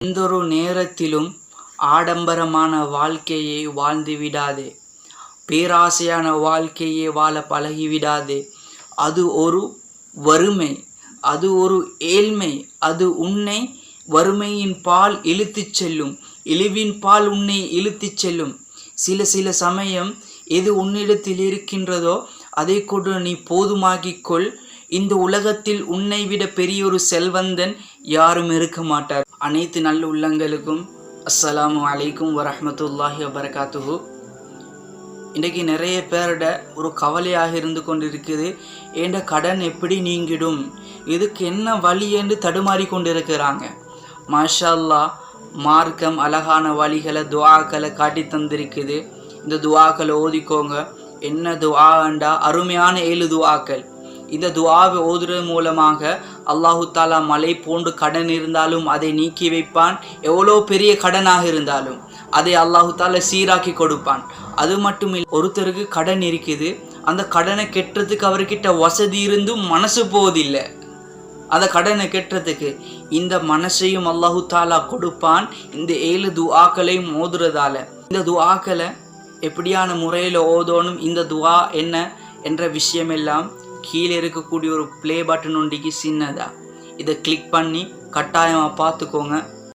எந்தொரு நேரத்திலும் ஆடம்பரமான வாழ்க்கையை வாழ்ந்து விடாதே பேராசையான வாழ்க்கையை வாழ பழகிவிடாதே. அது ஒரு வறுமை அது ஒரு ஏழ்மை அது உன்னை வறுமையின் பால் இழுத்துச் செல்லும் இழிவின் பால் உன்னை இழுத்துச் செல்லும். சில சில சமயம் எது உன்னிடத்தில் இருக்கின்றதோ அதை கொண்டு நீ போதுமாக்கிக் கொள். இந்த உலகத்தில் உன்னை விட பெரிய ஒரு செல்வந்தன் யாரும் இருக்க மாட்டார். அனைத்து நல்ல உள்ளங்களுக்கும் அஸ்ஸலாமு அலைக்கும் வரமத்துல்லாஹி வபரகாத்துஹூ. இன்றைக்கு நிறைய பேரோட ஒரு கவலையாக இருந்து கொண்டிருக்குது. ஏண்ட கடன் எப்படி நீங்கிடும்? இதுக்கு என்ன வழி என்று தடுமாறி கொண்டிருக்கிறாங்க. மாஷல்லா மார்க்கம் அழகான வழிகளை துவாக்களை காட்டி தந்திருக்குது. இந்த துவாக்களை ஓதிக்கோங்க. என்ன துவாண்டா அருமையான ஏழு துவாக்கள் இந்த துவாவை ஓதுறது மூலமாக அல்லாஹு தாலா மலை போன்று கடன் இருந்தாலும் அதை நீக்கி வைப்பான். எவ்வளோ பெரிய கடனாக இருந்தாலும் அதை அல்லாஹு தாலா சீராக்கி கொடுப்பான். அது மட்டும் இல்லை ஒருத்தருக்கு கடன் இருக்குது. அந்த கடனை கெட்டுறதுக்கு அவர்கிட்ட வசதி இருந்தும் மனசு போவதில்லை. அந்த கடனை கெட்டுறதுக்கு இந்த மனசையும் அல்லாஹு தாலா கொடுப்பான் இந்த ஏழு துஆக்களையும் ஓதுறதால. இந்த துஆக்களை எப்படியான முறையில் ஓதோனும் இந்த துவா என்ன என்ற விஷயமெல்லாம் கீழே இருக்கக்கூடிய ஒரு ப்ளே பட்டன் ஒண்டிக்கு சின்னதா. இதை கிளிக் பண்ணி கட்டாயமாக பார்த்துக்கோங்க.